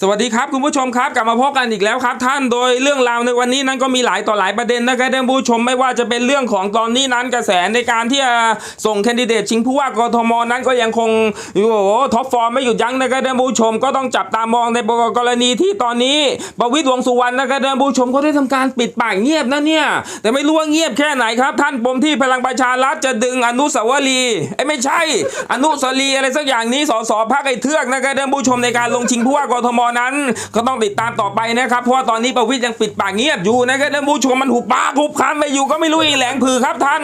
สวัสดีครับคุณผู้ชมครับกลับมาพบกันอีกแล้วครับ ท่านโดยเรื่องราวในวันนี้นั้นก็มีหลายต่อหลายประเด็นนะครับท่านผู้ชมไม่ว่าจะเป็นเรื่องของตอนนี้นั้นกระแสในการที่จะส่งแคนดิเดตชิงผู้ว่ากทมนั้นก็ยังคงอยู่โอ้โหท็อปฟอร์มไม่หยุดยั้งนะครับท่านผู้ชมก็ต้องจับตามองในกรณีที่ตอนนี้ประวิตรวงสุวรรณนะครับท่านผู้ชมเขาได้ทำการปิดปากเงียบนะเนี่ยแต่ไม่รู้ว่าเงียบแค่ไหนครับ ท่านปมที่พลังประชารัฐจะดึงอนุสาวรีย์เอ้ไม่ใช่ อนุสาวรีย์อะไรสักอย่างนี้สสพักไอ้เทือกนะครับท่านผู้ชมในการลงชิงผู้ว่ากทมนั้นก็ต้องติดตามต่อไปนะครับ เพราะว่าตอนนี้ประวิตรยังปิดปากเงียบอยู่นะครับท่านผู้ชมมันหุบปากหุบคำไปอยู่ก็ไม่รู้อีแหลงผือครับท่าน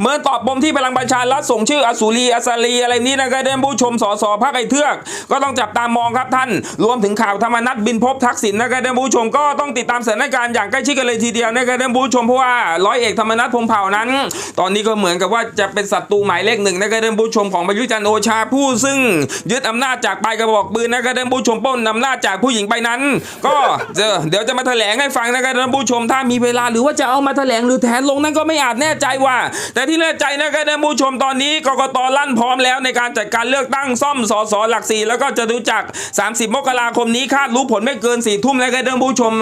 เมื่อตอบปมที่พลังประชารัฐส่งชื่ออสุรีอสารีอะไรนี้นะครับท่านผู้ชมสสพักไอเทือก ก็ต้องจับตามองครับท่าน รวมถึงข่าวธรรมนัฐบินพบทักษิณนะครับท่านผู้ชมก็ต้องติดตามสถานการณ์อย่างใกล้ชิดกันเลยทีเดียวนะครับท่านผู้ชมเพราะว่าร้อยเอกธรรมนัฐพรหมเผ่านั้น ตอนนี้ก็เหมือนกับว่าจะเป็นศัตรูหมายเลขหนึ่งนะครับท่านผู้ชมของประยุทธ์จันโอชาผู้ซึ่งยึดอำนาจจากปลายกระบอกปืนนะครับท่านผู้ชมป้นอำนาจจากผู้หญิงไปนั้น ก็เจอเดี๋ยวจะมาแถลงให้ฟังนะครับท่านผู้ชมถ้ามีเวลาหรือว่าจะเอามาแถลงหรือแถนลงนั้นก็ไม่อาจแน่ใจว่า แต่ที่แน่ใจนะครับท่านผู้ชมตอนนี้กกตลั่นพร้อมแล้วในการจัดการเลือกตั้งซ่อมสสหลักสี่แล้วก็จะรู้จัก 30 มกราคมนี้คาดรู้ผลไม่เกิน4ี่ทุ่มนะครับท่านผู้ชม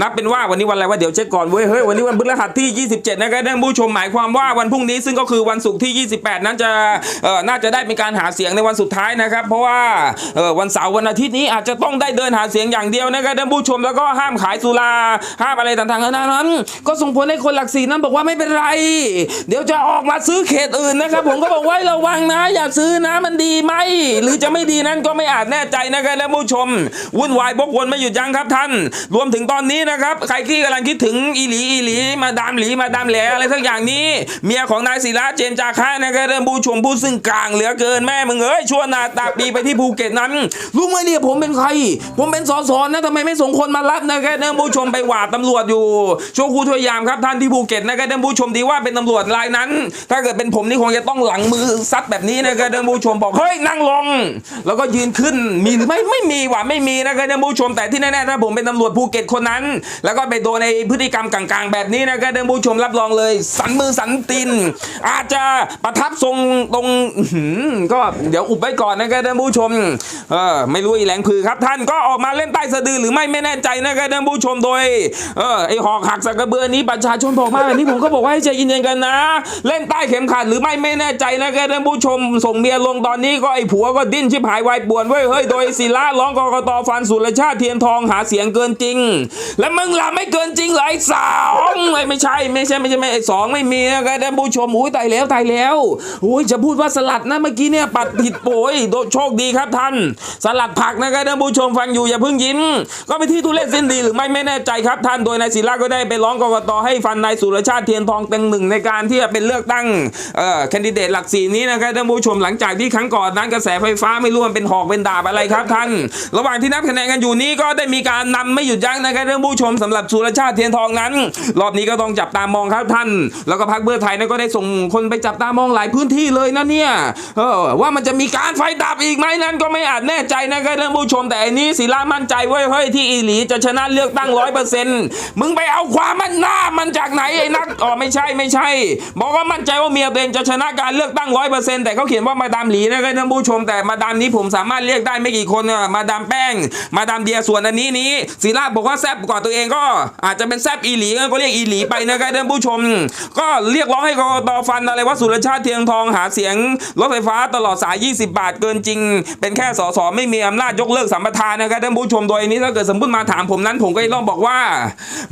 นับเป็นว่าวันนี้วันอะไรวะเดี๋ยวเช็คก่อนเว้ยเฮ้ยวันนี้วันพฤหัสที่ 27นะครับท่านผู้ชมหมายความว่าวันพรุ่งนี้ซึ่งก็คือวันศุกร์ที่ 28 นั้นจะเอ่อน่าจะได้เป็นการหาเสียงในวันสุดท้ายนะครับ เพราะว่าเอ่อวันเสาร์วันอาทิตย์นี้อาจจะต้องได้เดินหาเสียงอย่างเดียวนะครับท่านผู้ชมแล้วก็ห้ามขายสุราห้ามอะไรต่างๆนานั้น ก็ส่งผลให้คนหลักสี่นั้นบอกว่าไม่เป็นไร เดี๋ยวจะออกมาซื้อเขตอื่นนะครับ ผมก็บอกไว้ระวังนะ อย่าซื้อนะมันดีไหมหรือจะไม่ดีนั้นก็ไม่อาจแน่ใจนะครับท่านผู้ชม วุ่นวายบกวนไม่หยุดยั้งครับท่าน รวมถึงตอนนี้นะครับใครที่กำลังคิดถึงอีหลีอีหลี มาดามหลีมาดามแหลอะไรสักอย่างนี้ เมียของนายศิระเจนจาคะนะครับท่านผู้ชมผู้ซึ่งกลางเหลือเกินแม่มึงเอ้ยชวนาตาปีไปที่ภูเก็ตนั้นรู้ไหมเนี่ยผมเป็นใครผมเป็นสสนะทำไมไม่ส่งคนมารับนะครับท่านผู้ชมไปหวาดตำรวจอยู่ช่วงครูทวยยามครับท่านที่ภูเก็ตนะครับท่านผู้ชมดีว่าเป็นตำรวจรายนั้น ถ้าเกิดเป็นผมนี่คงจะต้องหลังมือซัดแบบนี้นะครับท่านผู้ชมบอกเฮ้ยนั่งลง แล้วก็ยืนขึ้นมีหรือไม่ไม่มีว่ะไม่มีนะครับท่านผู้ชมแต่ที่แน่ๆถ้าผมเป็นตำรวจภูเก็ตคนนั้น แล้วก็ไปโดนในพฤติกรรมกลางๆ แบบนี้นะครับท่านผู้ชมรับรองเลย สันมือสันตีนอาจจะประทับทรงตรงก็เดี๋ยวอุบไว้ก่อนนะครับท่านผู้ชมเออไม่รู้อีแหลงพือครับท่านก็ออกมาเล่นใต้สะดือหรือไม่ไม่แน่ใจนะครับท่านผู้ชมโดยเออไอหอกหักสักกระเบือนี้ประชาชนบอกมาแบบนี้ผมก็บอกว่าให้ใจเย็นๆกันนะ เล่นใต้เข็มขัดหรือไม่ไม่แน่ใจนะครับท่านผู้ชมส่งเมียลงตอนนี้ก็ไอผัวก็ดิ้นชิบหายวายป่วนเว้ยเฮ้ยโดยศิลาร้องกกตฟันสุรชาติเทียนทองหาเสียงเกินจริง แล้วมึงล่ะไม่เกินจริงเหรอไอสองไม่ไม่ใช่ไม่ใช่ไม่ใช่ไม่ไอสองไม่มีนะครับท่านผู้ชมอุ้ยตายแล้วตายแล้วอุ้ยจะพูดว่าสลัดนะเมื่อกี้เนี่ยปัดผิดโอยโดโชคดีครับท่าน สลัดผักนะครับท่านผู้ชมฟังอยู่อย่าเพิ่งยิ้ม ก็ไปนที่ทุเรศสิ้นดีหรือไม่ไม่แน่ใจครับ ท่านโดยนายศิลาก็ได้ไปร้องกรกตให้ฟันนายสุรชาติเทียนทองเต็งหนึ่งในการที่จะเป็นเลือกตั้งเอ่อแคนดิเดตหลักสีนี้นะครับท่านผู้ชมหลังจากที่ครั้งก่อนนั้นกระแสไฟฟ้าไม่รู้มันเป็นหอกเป็นดาบอะไรครับท่าน ระหว่างที่นับคะแนนกันอยู่นี้ก็ได้มีการนำไม่หยุดยั้งนะครับท่านผู้ชมสำหรับสุรชาติเทียนทองนั้น รอบนี้ก็ต้องจับตามองครับท่าน แล้วก็พรรคเพื่อไทยนั้นก็ได้ส่งคนไปจับตามองหลายพื้นที่เลยนะเนี่ยว่ามันจะมีการไฟดับอีกไหมนั้นก็ไม่อาจแน่ใจนะครับท่านผู้ชมแต่อันนี้ศิลามั่นใจเว้ยเฮ้ยที่อีหลีจะชนะเลือกตั้งร้อยเปอร์เซ็นต์มึงไปเอาความมันหน้ามันจากไหนไอ้นักอ๋อไม่ใช่ไม่ใช่ บอกว่ามั่นใจว่าเมียตัวเองจะชนะการเลือกตั้งร้อยเปอร์เซ็นต์แต่เขาเขียนว่ามาดามหลีนะครับท่านผู้ชมแต่มาดามนี้ผมสามารถเรียกได้ไม่กี่คนอะมาดามแป้ง มาดามเดียส่วนอันนี้นี้ศิลาบอกว่าแซบกว่าตัวเองก็อาจจะเป็นแซบอีหลีก็เรียกอีหลีไปนะครับท่านผู้ชม ก็เรียกร้องให้กกตฟันอะไรว่าสุรชาติเทียงทองหาเสียงรถไฟฟ้าตลอดสาย 20 บาทเกินจริง เป็นแค่สสไม่มีอำนาจยกเลิกสัมปทานนะครับท่านผู้ชมโดยนี้ถ้าเกิดสมมติมาถามผมนั้น ผมก็ต้องบอกว่า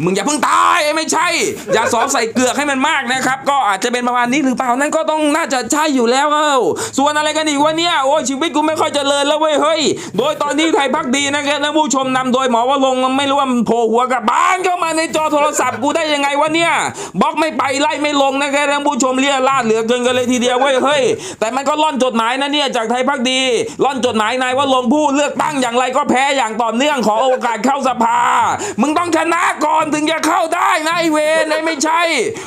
มึงอย่าเพิ่งตายไม่ใช่ อย่าสอบใส่เกลือกให้มันมากนะครับ ก็อาจจะเป็นประมาณนี้หรือเปล่านั่นก็ต้องน่าจะใช่อยู่แล้วเอ้าส่วนอะไรกันอีกวะเนี่ยโอ้ชีวิตกูไม่ค่อยเจริญแล้วเว้ยเฮ้ยโดยตอนนี้ไทยพักดีนะครับท่านผู้ชมนำโดยหมอว่าลงไม่รู้ว่ามันโผล่หัวกับบ้านเข้ามาในจอโทรศัพท์กูได้ยังไงวะเนี่ยบล็อกไม่ไปไล่ไม่ลงนะครับท่านผู้ชมเรียราดเหลือเกินกันเลยทีเดียวเว้ยเฮ้ยแต่มันก็ล่อนจดหมายนะเนี่ยจากไทยพักดีล่อนจดหมายนายว่าลงผู้เลือกตั้งอย่างไรก็แพ้อย่างต่อเนื่องขอโอกาสเข้าสภา มึงต้องชนะก่อนถึงจะเข้าได้นะไอเวนไอไม่ใช่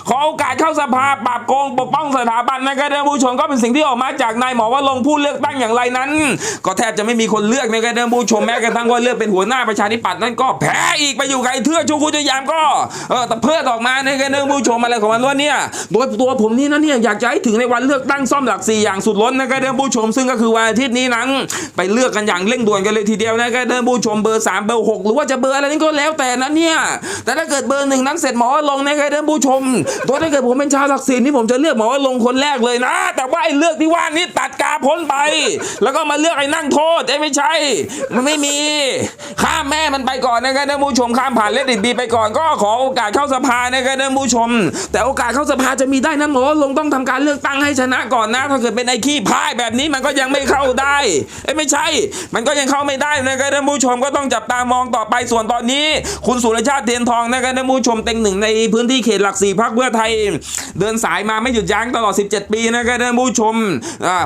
ขอโอกาสเข้าสภาปราบโกงปกป้องสถาบันนะครับท่านผู้ชมก็เป็นสิ่งที่ออกมาจากนายหมอว่าลงค์ผู้เลือกตั้งอย่างไรนั้น ก็แทบจะไม่มีคนเลือกนะครับท่านผู้ชมแม้กระทั่งว่าเลือกเป็นหัวหน้าประชาธิปัตย์นั่นก็แพ้อีกไปอยู่กับไอเทือกชูคุจยามก็เออแต่เพื่อออกมานะครับท่านผู้ชมอะไรของมันว่าเนี่ยโดยตัวผมนี่นะเนี่ยอยากจะให้ถึงในวันเลือกตั้งซ่อมหลักสี่อย่างสุดล้นนะครับท่านผู้ชม ซึ่งก็คือวันอาทิตย์นี้นั้น ไปเลือกกันอย่างเร่งด่วนกันเลยทีเดียวนะครับท่านผู้ชมเบอร์สามเบอร์หกหรือว่าจะเบอร์อะไรนี่ก็แล้วแต่นะเนี่ยแต่ถ้าเกิดเบอร์หนึ่งนั้นเสร็จหมอลงนะครับท่านผู้ชมตัวถ้าเกิดผมเป็นชาวศักดิ์ศรีนี่ผมจะเลือกหมอลงคนแรกเลยนะ แต่ว่าไอ้เลือกที่ว่านี่ตัดกาพ้นไป แล้วก็มาเลือกไอ้นั่งโทษไอ้ไม่ใช่ มันไม่มีข้ามแม่มันไปก่อนนะครับท่านผู้ชมข้ามผ่านเลดดิบีไปก่อน ก็ขอโอกาสเข้าสภานะครับท่านผู้ชม แต่โอกาสเข้าสภาจะมีได้นะหมอลงต้องทำการเลือกตั้งให้ชนะก่อนนะ ถ้าเกิดเป็นไอ้ขี้พ่ายแบบนี้มันก็ยังไม่เข้าได้เอ้ไม่ใช่ มันก็ยังเข้าไม่ได้นะครับานผู้ชมก็ต้องจับตามองต่อไปส่วนตอนนี้ คุณสุรชาติเทียนทองนะครับท่านผู้ชมเต็งหนึ่งในพื้นที่เขตหลักสี่พักเพื่อไทย เดินสายมาไม่หยุดยั้งตลอด 17 ปีนะครับท่านผู้ชม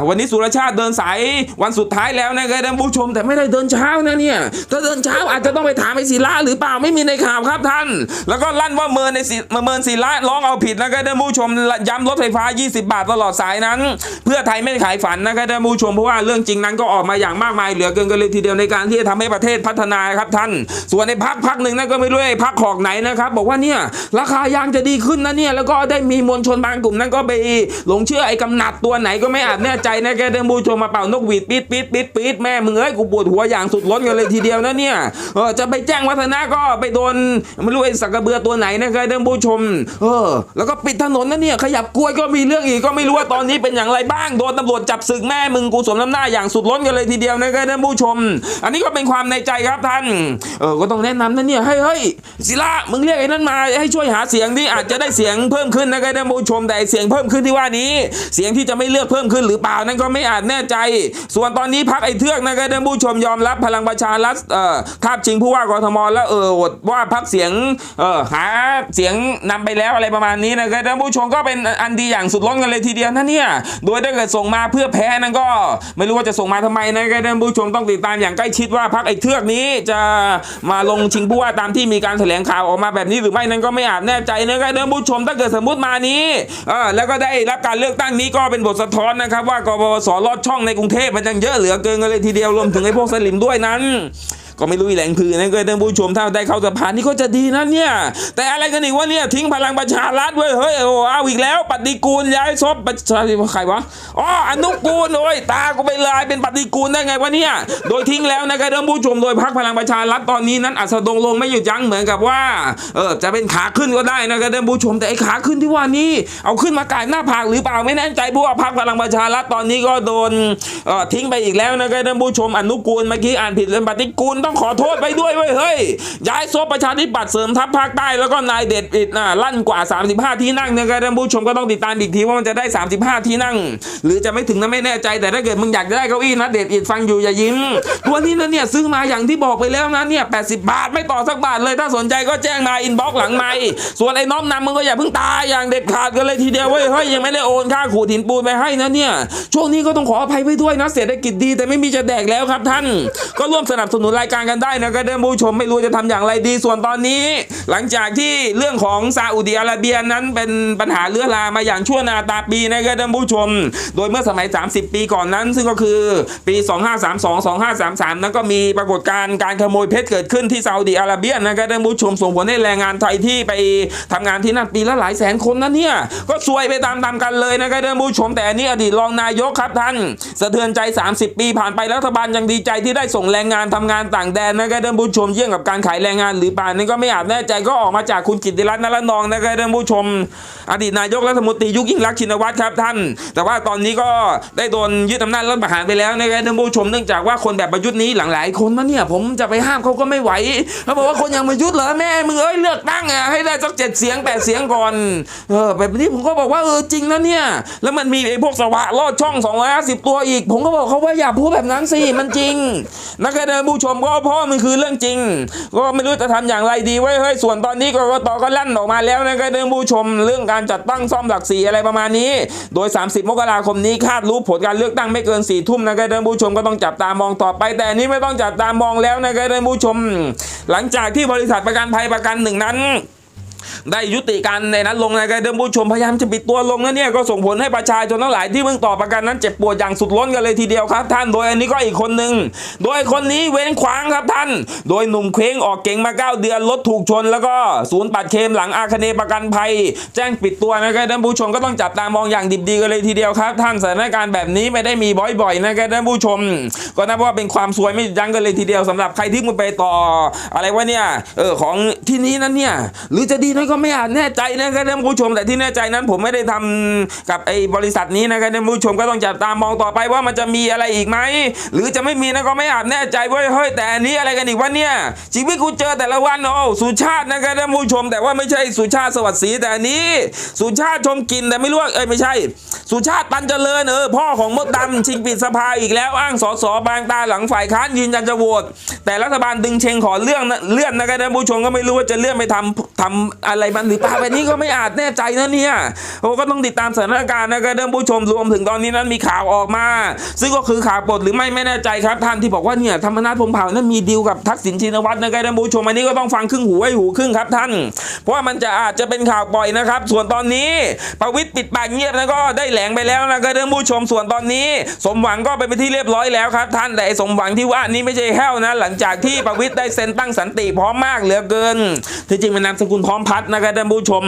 วันนี้สุรชาติเดินสายวันสุดท้ายแล้วนะครับท่านผู้ชมแต่ไม่ได้เดินเช้านะเนี่ยถ้าเดินเช้าอาจจะต้องไปถามไอ้ศิลาหรือเปล่าไม่มีในข่าวครับท่าน แล้วก็ลั่นว่าเมินในเมินศิลาร้องเอาผิดนะครับท่านผู้ชมย้ำรถไฟฟ้า 20 บาทตลอดสายนั้น เพื่อไทยไม่ขายฝันนะครับท่านผู้ชมเพราะว่าเรื่องจริงนั้นก็ออกมาอย่างมากมายเหลือเกินกันเลยทีเดียวในการที่จะทำให้ประเทศพัฒนาครับท่าน ส่วนในพักพักหนึ่งนั่นก็ไม่รู้ไอ้พักหอกไหนนะครับ บอกว่าเนี่ยราคายางจะดีขึ้นนะเนี่ยแล้วก็ได้มีมวลชนบางกลุ่มนั้นก็ไปหลงเชื่อไอ้กำนัดตัวไหนก็ไม่อาจแน่ใจนะแกท่านผู้ชมมาเป่านกหวีดปี๊ดปี๊ดปี๊ดปี๊ดแม่มึงเอ้ยกูปวดหัวอย่างสุดล้นกันเลยทีเดียวนะเนี่ยเออจะไปแจ้งวัฒนะก็ไปโดนไม่รู้ไอ้สักกระเบือตัวไหนนะครับท่านผู้ชม เออ แล้วก็ปิดถนนนะเนี่ยขยับกล้วยก็มีเรื่องอีกก็ไม่รู้ว่าตอนนี้เป็นอย่างไรบ้างโดนตำรวจจับศึกแม่มึงกูสมน้ำหน้าอย่างสุดล้นกันเลยทีเดียวนะครับท่านผู้ชม อันนี้ก็เป็นความความในใจครับท่าน เออก็ต้องแนะนำนะเนี่ยให้เฮ้ยศิลามึงเรียกไอ้นั่นมาให้ช่วยหาเสียงดิอาจจะได้เสียงเพิ่มขึ้นนะครับท่านผู้ชมแต่เสียงเพิ่มขึ้นที่ว่านี้ เสียงที่จะไม่เลือกเพิ่มขึ้นหรือเปล่านั่นก็ไม่อาจแน่ใจ ส่วนตอนนี้พักไอ้เทือกนะครับท่านผู้ชมยอมรับพลังประชารัฐเอ่อทาบชิงผู้ว่ากรทมแล้วเออว่าพักเสียงเออหาเสียงนำไปแล้วอะไรประมาณนี้นะครับท่านผู้ชมก็เป็นอันดีอย่างสุดล้นกันเลยทีเดียวนะเนี่ยโดยถ้าเกิดส่งมาเพื่อแพ้นั่นก็ ไม่รู้ว่าจะส่งมาทำไมนะครับท่านผู้ชมต้องติดตามอย่างใกล้ชิดว่าพักไอ้เทือกนี้จะมาลงชิงผู้ว่าตามที่มีการแถลงข่าวออกมาแบบนี้หรือไม่นั้นก็ไม่อาจแน่ใจนะครับท่านผู้ชมถ้าเกิดสมมติมานี้เออแล้วก็ได้รับการเลือกตั้งนี้ก็เป็นบทสะท้อนนะครับว่ากบพสลอดช่องในกรุงเทพมันยังเยอะเหลือเกินเลยทีเดียวรวมถึงไอ้พวกสลิมด้วยนั้น ก็ไม่รู้แหล่งพือนะก็ท่านผู้ชมถ้าได้เข้าสภานี่ก็จะดีนะเนี่ย แต่อะไรกันอีกวะเนี่ยทิ้งพลังประชารัฐเว้ยเฮ้ยโอ้เอาอีกแล้ว ปฏิกูลย้ายซบประชาใครวะอ๋ออนุกูลโอ้ยตากูไปลายเป็นปฏิกูลได้ไงวะเนี่ยโดยทิ้งแล้วนะครับท่านผู้ชมโดยพักพลังประชารัฐตอนนี้นั้นอัสดงลงไม่หยุดยั้งเหมือนกับว่าเออจะเป็นขาขึ้นก็ได้นะครับท่านผู้ชมแต่ไอ้ขาขึ้นที่ว่านี้เอาขึ้นมากายหน้าผากหรือเปล่าไม่แน่ใจเพว่าพักพลังประชารัฐตอนนี้ก็โดนเออทิ้งไปอีกแล้วนะครับท่านผู้ชมอนุกูลเมื่อกี้อ่านผิดเลยปฏิกูลต้องขอโทษไปด้วยเว้ยเฮ้ยย้ายโซประชาธิปัตย์เสริมทัพภาคใต้แล้วก็นายเด็ดอิดน่ะลั่นกว่า 35 ที่นั่งนะครับท่านผู้ชมก็ต้องติดตามอีกทีว่ามันจะได้ 35 ที่นั่ง หรือจะไม่ถึงนั้นไม่แน่ใจแต่ถ้าเกิดมึงอยากได้เก้าอี้นะเด็ดอิดฟังอยู่อย่ายิ้มตัวนี้นะเนี่ยซื้อมาอย่างที่บอกไปแล้วนะเนี่ย80 บาทไม่ต่อสักบาทเลยถ้าสนใจก็แจ้งมาอินบ็อกซ์หลังไมค์ส่วนไอ้น้อมนำมึงก็อย่าเพิ่งตายอย่างเด็ดขาดกันเลยทีเดียวเว้ยเฮ้ยยังไม่ได้โอนค่าขูดหินปูนไปให้นะเนี่ยช่วงนี้ก็ต้องขออภัยไปด้วยนะเศรษฐกิจดีแต่ไม่มีจะแดกแล้วครับท่าน ก็ร่วมสนับสนุนรายการการกันได้นะครับท่านผู้ชมไม่รู้จะทำอย่างไรดี ส่วนตอนนี้ หลังจากที่เรื่องของซาอุดิอาระเบียนั้นเป็นปัญหาเลื้อรามาอย่างชั่วนาตาปีนะครับท่านผู้ชม โดยเมื่อสมัย 30 ปีก่อนนั้น ซึ่งก็คือปี 2532 2533 นั้นก็มีปรากฏการณ์การขโมยเพชรเกิดขึ้นที่ซาอุดิอาระเบียนะครับท่านผู้ชมส่งผลให้แรงงานไทยที่ไปทำงานที่นั่นปีละหลายแสนคนนะเนี่ยก็ซวยไปตามๆกันเลยนะครับท่านผู้ชมแต่อันนี้อดีตรองนายกครับท่านสะเทือนใจ 30 ปีผ่านไปรัฐบาลยังดีใจที่ได้ส่งแรงงานทำงานต่างแดนนะครับท่านผู้ชมเยี่ยงกับการขายแรงงานหรือป่านี่ก็ไม่อาจแน่ใจก็ออกมาจากคุณกิติรัตน์นรนองนะครับท่านผู้ชม อดีตนายกรัฐมนตรียุคยิ่งรักชินวัตรครับท่าน แต่ว่าตอนนี้ก็ได้โดนยึดอำนาจรัฐประหารไปแล้วนะครับท่านผู้ชมเนื่องจากว่าคนแบบประยุทธ์นี้หลังหลายคนนะเนี่ยผมจะไปห้ามเขาก็ไม่ไหวเขาบอกว่าคนอย่างประยุทธ์เหรอแม่มึงเอ้ยเลือกตั้งอะให้ได้สักเจ็ดเสียงแปดเสียงก่อนเออแบบนี้ผมก็บอกว่าเออจริงนะเนี่ยแล้วมันมีไอ้พวกสวะลอดช่อง250ตัวอีก ผมก็บอกเขาว่าอย่าพูดแบบนั้นสิมันจริงนะครับท่านผู้ชมก็พ่อมันคือเรื่องจริง ก็ไม่รู้จะทำอย่างไรดีไว้เฮ้ยส่วนตอนนี้กรกตก็ลั่นออกมาแล้วนะครับท่านผู้ชมเรื่องการจัดตั้งซ่อมหลักสีอะไรประมาณนี้ โดย 30 มกราคมนี้คาดรู้ผลการเลือกตั้งไม่เกิน4ี่ทุ่มนะครับท่านผู้ชมก็ต้องจับตามองต่อไป แต่นนี้ไม่ต้องจับตามองแล้วนะครับท่านผู้ชม หลังจากที่บริษัทประกันภัยประกันหนึ่งนั้น ได้ยุติการในนั้นลงนะครับท่านผู้ชมพยายามจะปิดตัวลงนะเนี่ยก็ส่งผลให้ประชาชนทั้งหลายที่เพิ่งต่อประกันนั้นเจ็บปวดอย่างสุดล้นกันเลยทีเดียวครับ ท่านโดยอันนี้ก็อีกคนหนึ่งโดยคนนี้เว้นขวางครับท่าน โดยหนุ่มเคว้งออกเก่งมา 9 เดือนรถถูกชน แล้วก็ศูนย์ปัดเคมหลังอาคเนประกันภัย แจ้งปิดตัวนะครับท่านผู้ชมก็ต้องจับตามองอย่างดิบดีกันเลยทีเดียวครับ ท่านสถานการณ์แบบนี้ไม่ได้มีบ่อยๆนะครับท่านผู้ชม ก็นับว่าเป็นความสวยไม่ยั้งกันเลยทีเดียวสำหรับใครที่มึงไปต่อ อะไรวะเนี่ยเออของที่นี้นั้นเนี่ยหรือจะดีน้อยก็ไม่อาจแน่ใจนะครับท่านผู้ชมแต่ที่แน่ใจนั้น ผมไม่ได้ทำกับไอ้บริษัทนี้นะครับท่านผู้ชมก็ต้องจับตามองต่อไปว่ามันจะมีอะไรอีกไหมหรือจะไม่มีนะก็ไม่อาจแน่ใจเว้ยเฮ้ยแต่อันนี้อะไรกันอีกวะเนี่ยชีวิตกูเจอแต่ละวันโอ้สุชาตินะครับท่านผู้ชม แต่ว่าไม่ใช่สุชาติสวัสดิ์ศรีแต่อันนี้ สุชาติชมกินแต่ไม่รู้ว่าเอ้ยไม่ใช่ สุชาติตันเจริญเออพ่อของมดดำชิงปิดสภาอีกแล้วอ้างสสบางตาหลังฝ่ายค้านยืนยันจะโหวตแต่รัฐบาลดึงเชงขอเรื่องเลื่อนนะครับท่านผู้ชมก็ไม่รู้ว่าจะเลื่อนไปทำทำอะไรมันหรือเปล่าแบบนี้ก็ไม่อาจแน่ใจนะเนี่ยโอ้ก็ต้องติดตามสถานการณ์นะครับท่านผู้ชมรวมถึงตอนนี้นั้นมีข่าวออกมา ซึ่งก็คือข่าวปลดหรือไม่ไม่แน่ใจครับท่านที่บอกว่าเนี่ยธรรมนัฐพรหมเผ่านั้นมีดีลกับทักษิณชินวัตรนะครับท่านผู้ชมอันนี้ก็ต้องฟังครึ่งหูไว้หูครึ่งครับท่าน เพราะว่ามันจะอาจจะเป็นข่าวปล่อยนะครับ ส่วนตอนนี้ประวิตรปิดปากเงียบแล้วก็ได้แหลงไปแล้วนะครับท่านผู้ชมส่วนตอนนี้ สมหวังก็ไปเป็นที่เรียบร้อยแล้วครับท่านแต่สมหวังที่ว่านี่ไม่ใช่แห้วนะ หลังจากที่ประวิตรได้เซ็นตั้งสันติพร้อมมากเหลือเกินที่จริงเป็นนามสกุลพร้อมพัฒน์นะครับท่านผู้ชม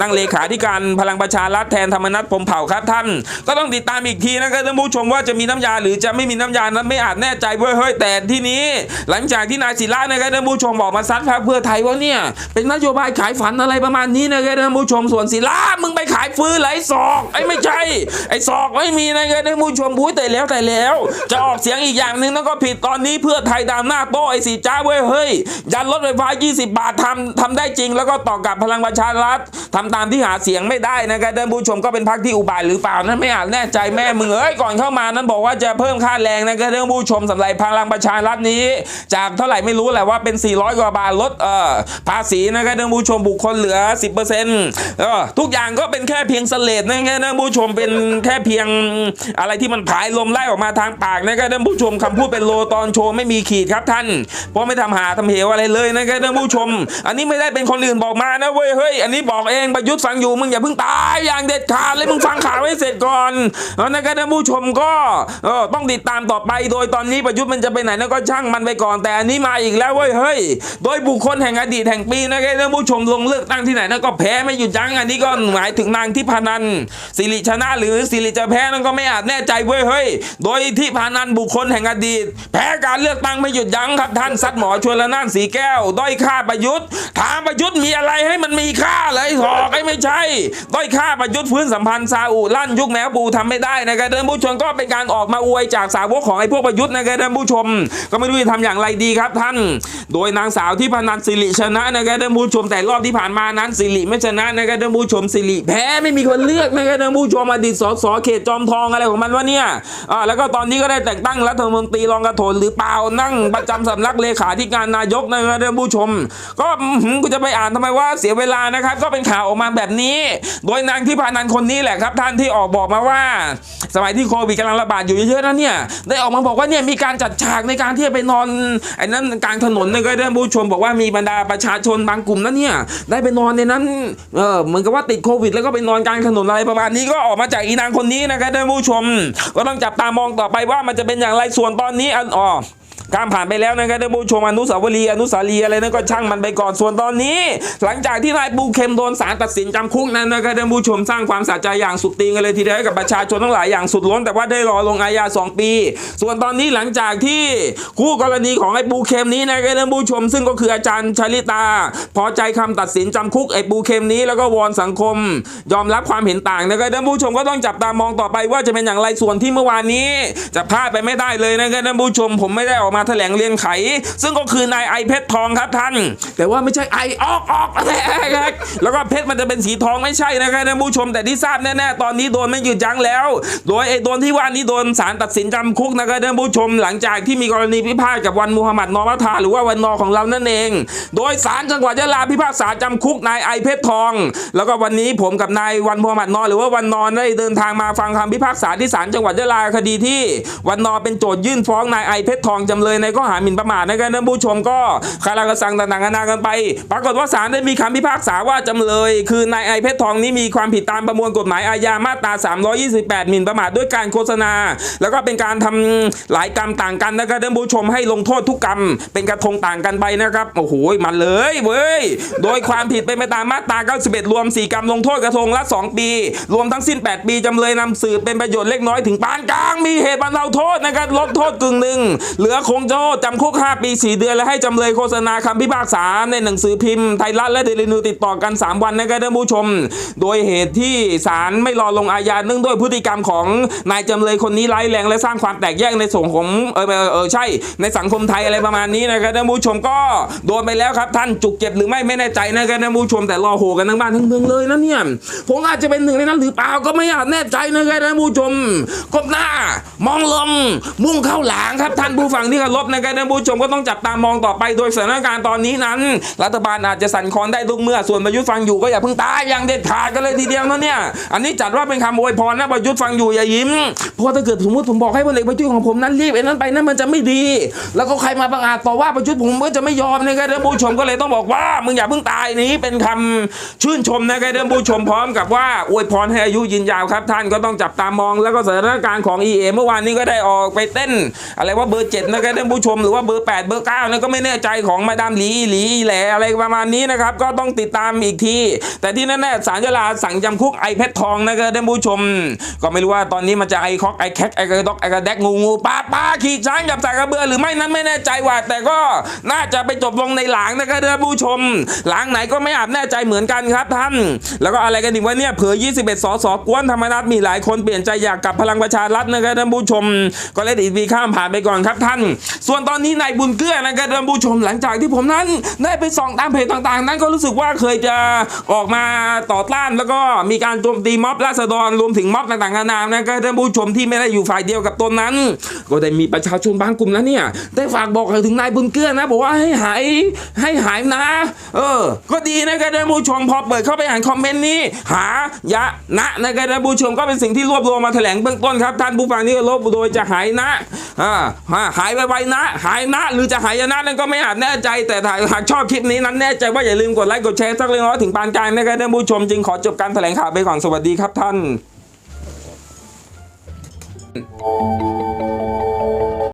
นั่งเลขาธิการพลังประชารัฐแทนธรรมนัฐพมเผ่าครับท่าน ก็ต้องติดตามอีกทีนะครับท่านผู้ชมว่าจะมีน้ำยาหรือจะไม่มีน้ำยานั้นไม่อาจแน่ใจเว้ยเฮ้ยแต่ที่นี้ หลังจากที่นายศิระนะครับท่านผู้ชมบอกมาซัดพรรคเพื่อไทยว่าเนี่ยเป็นนโยบายขายฝันอะไรประมาณนี้นะครับท่านผู้ชมส่วนศิระมึงไปขายฟื้นไหลศอกไอ้ไม่ใช่ไอ้ศอกไม่มีนะครับท่านผู้ชมบุ้ยแต่แล้วแต่แล้ว จะออกเสียงอีกอย่างหนึ่งนั่นก็ผิดตอนนี้เพื่อไทยดามหน้าโต๊ะไอ้สีจ้าเว้ยเฮ้ยยันรถไฟฟ้า 20 บาททำทำได้จริงแล้วก็ตอกกับพลังประชารัฐทำตามที่หาเสียงไม่ได้นะครับท่านผู้ชมก็เป็นพรรคที่อุบาทหรือเปล่านั้นไม่อาจแน่ใจแม่มึงเอ้ยก่อนเข้ามานั้นบอกว่าจะเพิ่มค่าแรงนะครับท่านผู้ชมสำหรับพลังประชารัฐนี้ จากเท่าไหร่ไม่รู้แหละว่าเป็น 400 กว่าบาทลดเอ่อภาษีนะครับท่านผู้ชมบุคคลเหลือ 10%เออทุกอย่างก็เป็นแค่เพียงสเลดนะครับท่านผู้ชมเป็นแค่เพียงอะไรที่มันผายลมไล่ออกมาทางปากนะครับท่านผู้ชมคำพูดเป็นโลตอนโชว์ไม่มีขีดครับท่านเพราะไม่ทำหาทำเหวอะไรเลยนะครับท่านผู้ชม อันนี้ไม่ได้เป็นคนอื่นบอกมานะเว้ยเฮ้ยอันนี้บอกเองประยุทธ์ฟังอยู่มึงอย่าเพิ่งตายอย่างเด็ดขาดเลยมึงฟังข่าวให้เสร็จก่อนเอานะครับท่านผู้ชมก็เออต้องติดตามต่อไป โดยตอนนี้ประยุทธ์มันจะไปไหนนั่นก็ช่างมันไปก่อน แต่อันนี้มาอีกแล้วเว้ยเฮ้ย โดยบุคคลแห่งอดีตแห่งปีนะครับท่านผู้ชมลงเลือกตั้งที่ไหนนั่นก็แพ้ไม่หยุดยั้งอันนี้ก็หมายถึงนางทิพานันสิริชนะหรือสิริจะแพ้นั่นก็ไม่อาจแน่ใจเว้ยเฮ้ย โดยทิพานันบุคคลแห่งอดีต แพ้การเลือกตั้งไม่หยุดยั้งครับท่านซัดหมอชวนละน่านสีแก้ว ด้อยค่าประยุทธ์ถามประยุทธ์มีอะไรให้มันมีค่าเลยหอกไอ้ไม่ใช่ด้อยค่าประยุทธ์พื้นสัมพันธ์ซาอุลั่นยุคแมวปูทำไม่ได้นะครับท่านผู้ชมก็เป็นการออกมาอวยจากสาวกของไอ้พวกประยุทธ์นะครับท่านผู้ชม ก็ไม่รู้จะทำอย่างไรดีครับท่าน โดยนางสาวที่พนันสิริชนะนะครับท่านผู้ชมแต่รอบที่ผ่านมานั้นสิริไม่ชนะนะครับท่านผู้ชมสิริแพ้ไม่มีคนเลือกนะครับท่านผู้ชมอดีตสสเขตจอมทองอะไรของมันวะเนี่ยอ่าแล้วก็ตอนนี้ก็ได้แต่งตั้งรัฐมนตรีรองกระโถนหรือเปล่านั่งประจำสำนักเลขาธิการนายกนะครับท่านผู้ชม ก็กูจะไปอ่านทำไมว่าเสียเวลานะครับก็เป็นข่าวออกมาแบบนี้ โดยนางที่พานันคนนี้แหละครับ ท่านที่ออกบอกมาว่า สมัยที่โควิดกำลังระบาดอยู่เยอะๆนั้นเนี่ยได้ออกมาบอกว่าเนี่ยมีการจัดฉากในการที่จะไปนอนไอ้นั้นกลางถนนนะครับท่านผู้ชมบอกว่ามีบรรดาประชาชนบางกลุ่มนั้นเนี่ยได้ไปนอนในนั้นเออเหมือนกับว่าติดโควิด แล้วก็ไปนอนกลางถนนอะไรประมาณนี้ก็ออกมาจากอีนางคนนี้นะครับท่านผู้ชม ก็ต้องจับตามองต่อไปว่ามันจะเป็นอย่างไรส่วนตอนนี้อันอ๋อ ข้ามผ่านไปแล้วนะครับท่านผู้ชมอนุสาวรีย์อนุสาวรีย์อะไรนั่นก็ช่างมันไปก่อนส่วนตอนนี้ หลังจากที่นายปูเข็มโดนศาลตัดสินจำคุกนั้นนะครับท่านผู้ชมสร้างความสะใจอย่างสุดตีนเลยทีเดียวกับประชาชนทั้งหลายอย่างสุดล้น แต่ว่าได้รอลงอาญา2 ปี ส่วนตอนนี้หลังจากที่คู่กรณีของไอ้ปูเข็มนี้นะครับท่านผู้ชม ซึ่งก็คืออาจารย์ชลิตา พอใจคำตัดสินจำคุกไอ้ปูเข็มนี้แล้วก็วอนสังคม ยอมรับความเห็นต่างนะครับท่านผู้ชมก็ต้องจับตามองต่อไปว่าจะเป็นอย่างไรส่วนที่เมื่อวานนี้ จะพลาดไปไม่ได้เลยนะครับท่านผู้ชมผมไม่ได้ออกมาแถลงเรียนไข ซึ่งก็คือนายไอเพชรทองครับท่าน แต่ว่าไม่ใช่ไอออกออกนะครับแล้วก็เพชรมันจะเป็นสีทองไม่ใช่นะครับท่านผู้ชมแต่ที่ทราบแน่ๆตอนนี้โดนไม่หยุดยั้งแล้ว โดยไอ้โดนที่ว่านี้โดนศาลตัดสินจำคุกนะครับท่านผู้ชมหลังจากที่มีกรณีพิพาทกับวันมูฮัมหมัดนอมัทาหรือว่าวันนอของเรานั่นเอง โดยศาลจังหวัดยะลาพิพากษาจำคุกนายไอเพชรทอง แล้วก็วันนี้ผมกับนายวันมูฮัมหมัดนอหรือว่าวันนอนได้เดินทางมาฟังคำพิพากษาที่ศาลจังหวัดยะลาคดีที่ วันนอเป็นโจทยื่นฟ้องนายไอเพชรทองจำเลยในข้อหาหมิ่นประมาทนะครับท่านผู้ชมก็คาราคาซังต่างๆนานากันไป ปรากฏว่าศาลได้มีคำพิพากษาว่าจำเลย คือนายไอเพชรทองนี้มีความผิดตามประมวลกฎหมายอาญามาตรา 328 หมิ่นประมาทด้วยการโฆษณา แล้วก็เป็นการทำหลายกรรมต่างกันนะครับท่านผู้ชมให้ลงโทษทุกกรรม เป็นกระทงต่างกันไปนะครับโอ้โหมันเลยเว้ยโดยความผิดเป็นไปตามมาตรา 91 รวม 4 กรรมลงโทษกระทงละ 2 ปี รวมทั้งสิ้น 8 ปีจำเลยนำสืบเป็นประโยชน์เล็กน้อยถึงปานกลางมีเหตุบรรเทาโทษนะครับลดโทษกึ่งหนึ่งเหลือคงโทษจำคุก 5 ปี 4 เดือน และให้จำเลยโฆษณาคำพิพากษาในหนังสือพิมพ์ไทยรัฐและเดลินิวติดต่อกัน 3 วันนะครับท่านผู้ชม โดยเหตุที่ศาลไม่รอลงอาญาเนื่องด้วยพฤติกรรมของนายจำเลยคนนี้ร้ายแรง และสร้างความแตกแยกในสังคมเออเออเออใช่ ในสังคมไทยอะไรประมาณนี้นะครับท่านผู้ชมก็โดนไปแล้วครับท่านจุกเจ็บหรือไม่ไม่แน่ใจนะครับท่านผู้ชมแต่รอโหกันทั้งบ้านทั้งเมืองเลยนะเนี่ยผมอาจจะเป็นหนึ่งในนั้นหรือเปล่าก็ไม่อาจแน่ใจนะครับท่านผู้ชมก้มหน้ามองลงมุ่งเข้าหลังครับท่านผู้ฟังที่เคารพนะครับท่านผู้ชมก็ต้องจับตามองต่อไปโดยสถานการณ์ตอนนี้นั้น รัฐบาลอาจจะสั่นคลอนได้ทุกเมื่อส่วนประยุทธ์ฟังอยู่ก็อย่าเพิ่งตายอย่างเด็ดขาดกันเลยทีเดียวนะเนี่ยอันนี้จัดว่าเป็นคำอวยพรนะประยุทธ์ฟังอยู่อย่ายิ้มเพราะถ้าเกิดสมมติผมบอกให้พลเอกประยุทธ์ของผมนั้นรีบไอ้นั้นไปนั้นมันจะไม่ดี แล้วก็ใครมาประกาศต่อว่าประยุทธ์ผมก็จะไม่ยอมนะครับท่านผู้ชมก็เลยต้องบอกว่ามึงอย่าเพิ่งตายนี้เป็นคำชื่นชมนะครับท่านผู้ชมพร้อมกับว่าอวยพรให้อายุยืนยาวครับ ท่านก็ต้องจับตามองแล้วก็สถานการณ์ของ EA เมื่อวานนี้ก็ได้ออกไปเต้น อะไรว่าเบอร์เจ็ดนะครับท่านผู้ชมหรือว่าเบอร์แปดเบอร์เก้านั่นก็ไม่แน่ใจของมาดามหลีหลีแหล่อะไรประมาณนี้นะครับ ก็ต้องติดตามอีกที แต่ที่แน่ๆศาลยาลาสั่งจำคุกไอเพชรทองนะครับท่านผู้ชม ก็ไม่รู้ว่าตอนนี้มันจะไอคอกไอแคกไอกระดอกไอกระแดกงูงูปลาปลาขี่ช้างจับสายกระเบือหรือไม่นั้นไม่แน่ใจว่า แต่ก็น่าจะไปจบลงในหลางนะครับท่านผู้ชม หลางไหนก็ไม่อาจแน่ใจเหมือนกันครับท่าน แล้วก็อะไรกันอีกว่าเนี่ยเผย21สสกวนธรรมนัฐมีหลายคนเปลี่ยนใจอยากกลับพลังประชารัฐนะครับท่านผู้ชม ก็เลยดีวีข้ามผ่านไปก่อนครับท่านส่วนตอนนี้นายบุญเกื้อนะครับท่านผู้ชมหลังจากที่ผมนั้นได้ไปส่องตามเพจต่างๆ นั้นก็รู้สึกว่าเคยจะออกมาต่อต้าน แล้วก็มีการโจมตีม็อบราษฎรรวมถึงม็อบต่างๆนานานะครับท่านผู้ชมที่ไม่ได้อยู่ฝ่ายเดียวกับตนนั้น ก็ได้มีประชาชนบางกลุ่มแล้วเนี่ยได้ฝากบอกถึงนายบุญเกื้อนะบอกว่าให้หายให้หายนะ เออ ก็ดีนะครับท่านผู้ชมพอเปิดเข้าไปอ่านคอมเมนต์นี้ หายะนะนะครับท่านผู้ชมก็เป็นสิ่งที่รวบรวมมาแถลงเบื้องต้นครับท่านผู้ฟังที่เคารพโดยจะหายนะอ่าหายไปไปนะ หายนะ หรือจะหายนะนั่นก็ไม่อาจแน่ใจ แต่ถ้าหากชอบคลิปนี้นั้นแน่ใจว่าอย่าลืมกดไลค์กดแชร์สักเล็กน้อยถึงปานกลางนะครับท่านผู้ชมจึงขอจบการแถลงข่าวไปก่อนสวัสดีครับท่าน